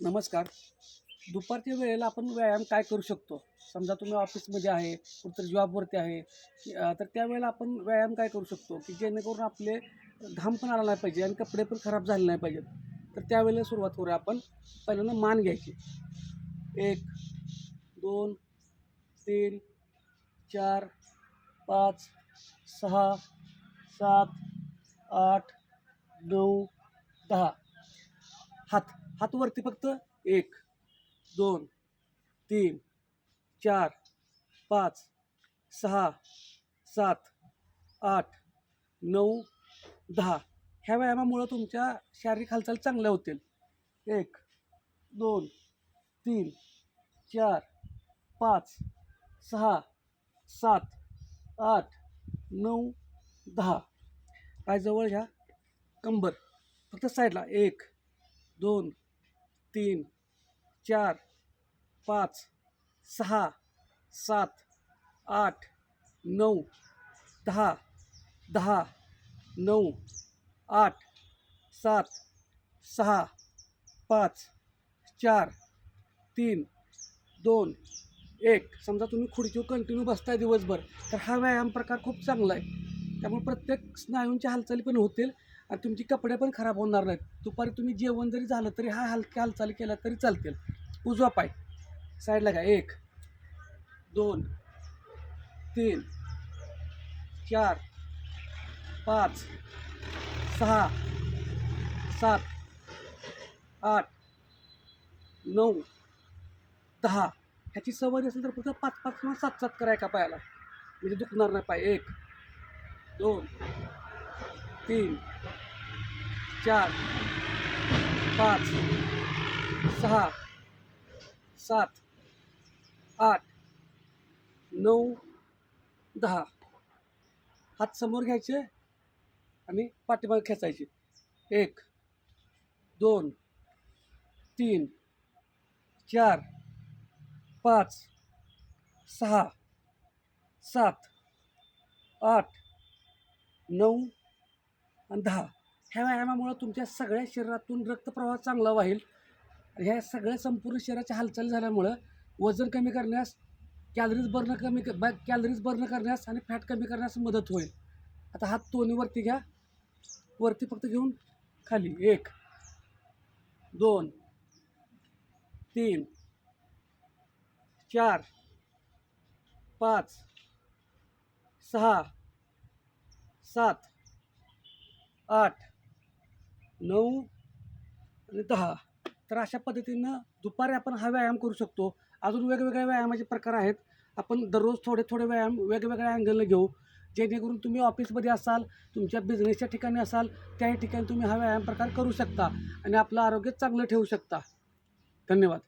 नमस्कार. दुपारच्या वेळेला आपण व्यायाम काय करू शकतो? समजा तुम्ही ऑफिसमध्ये आहे कुठंतरी जॉबवरती आहे तर त्यावेळेला आपण व्यायाम काय करू शकतो? की जेणेकरून आपले घाम पण आला नाही पाहिजे आणि कपडे पण खराब झाले नाही पाहिजेत. तर त्यावेळेला सुरुवात करूया आपण. पहिल्यांदा मान घ्यायची. एक दोन तीन चार पाच सहा सात आठ नऊ दहा. हात. हात वरती फक्त एक दोन तीन चार पाच सहा सात आठ नऊ दहा. ह्या व्यायामामुळं तुमच्या शारीरिक हालचाल चांगल्या होतील. एक दोन तीन चार पाच सहा सात आठ नऊ दहा. पायजवळ ह्या कंबर फक्त साईडला. एक दोन तीन चार पाच सहा सात आठ नऊ दहा दहा नऊ आठ सात सहा पाच चार तीन दोन एक. समजा तुम्ही खुर्चीवर कंटिन्यू बसताय दिवसभर तर हा व्यायाम प्रकार खूप चांगला आहे. त्यामुळे प्रत्येक स्नायूंच्या हालचाली पण होतील. आणि तुमची कपडे पण खराब होणार नाहीत. दुपारी तुम्ही जेवण जरी झालं तरी हा हलक्या हालचाली केल्या तरी चालतील. उजवा पाय. साईडला घ्या. एक दोन तीन चार पाच सहा सात आठ नऊ दहा. ह्याची सवय असेल तर फक्त पाच पाच किंवा सात सात कराय का पायाला. म्हणजे दुखणार नाही पाय. एक दोन तीन चार पाच सहा सात आठ नऊ दहा. हात समोर घ्यायचे आणि पाठीमागे खेचायचे. एक दोन तीन चार पाच सहा सात आठ नऊ आणि दहा. ह्या व्यायामामुळं तुमच्या सगळ्या शरीरातून रक्तप्रवाह चांगला वाहील. ह्या सगळ्या संपूर्ण शरीराच्या हालचाल झाल्यामुळं वजन कमी करण्यास कॅलरीज बर्न कमी कॅलरीज बर्न करण्यास आणि फॅट कमी करण्यास मदत होईल. आता हात दोन्ही वरती घ्या. वरती फक्त घेऊन खाली. एक दोन तीन चार पाच सहा सात आठ नऊ आणि दहा. तर अशा पद्धतीनं दुपारी आपण हा व्यायाम करू शकतो. अजून वेगवेगळ्या व्यायामाचे प्रकार आहेत. आपण दररोज थोडे थोडे व्यायाम वेगवेगळ्या अँगलनं घेऊ. जेणेकरून तुम्ही ऑफिसमध्ये असाल तुमच्या बिझनेसच्या ठिकाणी असाल त्याही ठिकाणी तुम्ही हा व्यायाम प्रकार करू शकता आणि आपलं आरोग्य चांगलं ठेवू शकता. धन्यवाद.